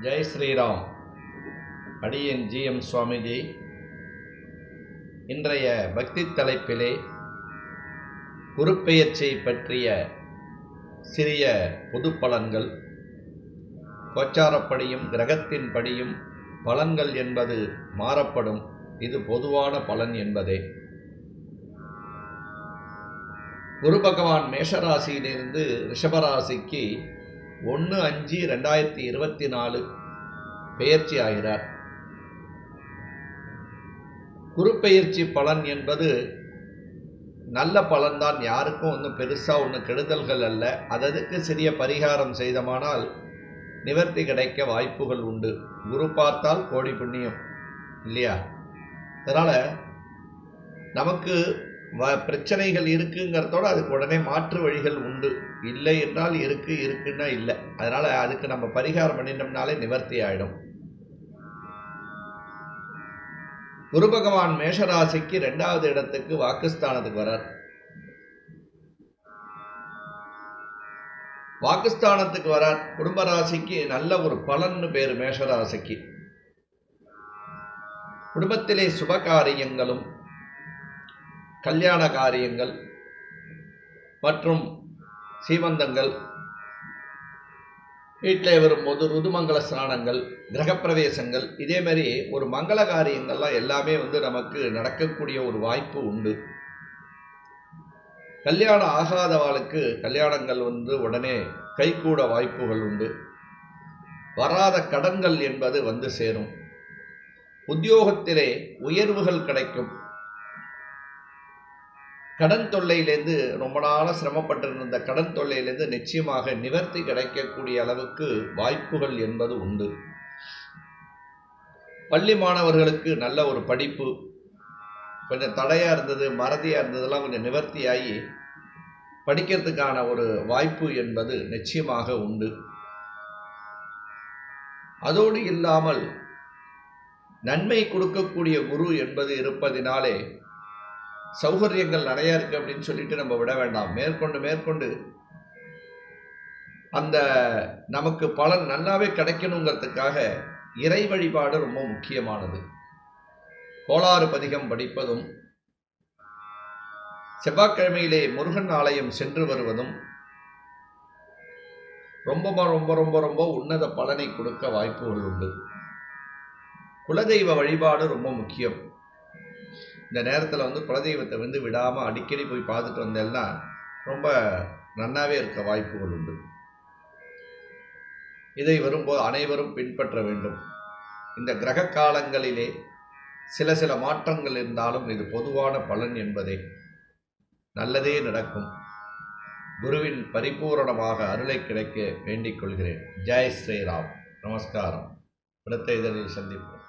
ஜெய் ஸ்ரீராம். அடியன் ஜிஎம் சுவாமிஜி. இன்றைய பக்தி தலைப்பிலே குருப்பெயர்ச்சியை பற்றிய சிறிய பொது பலன்கள் கோச்சாரப்படியும் கிரகத்தின் படியும் பலன்கள் என்பது மாறப்படும். இது பொதுவான பலன் என்பதே. குரு பகவான் மேஷராசியிலிருந்து ரிஷபராசிக்கு ஒன்று அஞ்சு ரெண்டாயிரத்தி இருபத்தி நாலு. பெயர்ச்சி ஆகிறார். குருப்பெயர்ச்சி பலன் என்பது நல்ல பலன்தான் யாருக்கும் ஒன்றும் பெருசாக ஒன்றும் கெடுதல்கள் அல்ல. அதற்கு சிறிய பரிகாரம் செய்தமானால் நிவர்த்தி கிடைக்க வாய்ப்புகள் உண்டு. குரு பார்த்தால் கோடி புண்ணியம் இல்லையா? அதனால் நமக்கு பிரச்சனைகள் இருக்குங்கிறதோட அதுக்கு உடனே மாற்று வழிகள் உண்டு. இல்லை என்றால் இருக்கு இருக்குன்னா இல்லை. அதனால் அதுக்கு நம்ம பரிகாரம் பண்ணிட்டோம்னாலே நிவர்த்தி ஆகிடும் குரு பகவான் மேஷராசிக்கு ரெண்டாவது இடத்துக்கு வாக்குஸ்தானத்துக்கு வரார். வாக்குஸ்தானத்துக்கு வரார். குடும்ப ராசிக்கு நல்ல ஒரு பலன்னு பேர் மேஷராசிக்கு. குடும்பத்திலே சுபகாரியங்களும் கல்யாண காரியங்கள் மற்றும் சீமந்தங்கள் வீட்டில் வரும்போது ருதுமங்கல ஸ்நானங்கள் கிரகப்பிரவேசங்கள் இதே மாதிரி ஒரு மங்கள காரியங்கள்லாம் எல்லாமே வந்து நமக்கு நடக்கக்கூடிய ஒரு வாய்ப்பு உண்டு. கல்யாணம் ஆகாதவாளுக்கு கல்யாணங்கள் வந்து உடனே கைகூட வாய்ப்புகள் உண்டு. வராத கடன்கள் என்பது வந்து சேரும். உத்தியோகத்திலே உயர்வுகள் கிடைக்கும். கடன் தொல்லையிலேருந்து ரொம்ப நாளாக சிரமப்பட்டிருந்த கடன் தொல்லையிலேருந்து நிச்சயமாக நிவர்த்தி கிடைக்கக்கூடிய அளவுக்கு வாய்ப்புகள் என்பது உண்டு. பள்ளி மாணவர்களுக்கு நல்ல ஒரு படிப்பு கொஞ்சம் தடையாக இருந்தது மறதியாக இருந்ததெல்லாம் கொஞ்சம் நிவர்த்தியாகி படிக்கிறதுக்கான ஒரு வாய்ப்பு என்பது நிச்சயமாக உண்டு. அதோடு இல்லாமல் நன்மை கொடுக்கக்கூடிய குரு என்பது இருப்பதினாலே சௌகரியங்கள் நிறையா இருக்குது அப்படின்னு சொல்லிட்டு நம்ம விட வேண்டாம். மேற்கொண்டு மேற்கொண்டு. அந்த நமக்கு பலன் நல்லாவே கிடைக்கணுங்கிறதுக்காக இறை வழிபாடு ரொம்ப முக்கியமானது. கோளாறு பதிகம் படிப்பதும் செவ்வாய்க்கிழமையிலே முருகன் ஆலயம் சென்று வருவதும் ரொம்ப ரொம்ப ரொம்ப ரொம்ப உன்னத பலனை கொடுக்க வாய்ப்புகள் உண்டு. குலதெய்வ வழிபாடு ரொம்ப முக்கியம். இந்த நேரத்தில் வந்து குலதெய்வத்தை வந்து விடாமல் அடிக்கடி போய் பார்த்துட்டு வந்தேன்னா ரொம்ப நன்னாவே இருக்க வாய்ப்புகள் உண்டு. இதை வரும்போது அனைவரும் பின்பற்ற வேண்டும். இந்த கிரக காலங்களிலே சில சில மாற்றங்கள் இருந்தாலும் இது பொதுவான பலன் என்பதே. நல்லதே நடக்கும். குருவின் பரிபூரணமாக அருளை கிடைக்க வேண்டிக் கொள்கிறேன். ஜெய் ஸ்ரீராம். நமஸ்காரம். அடுத்த இதழில் சந்திப்போம்.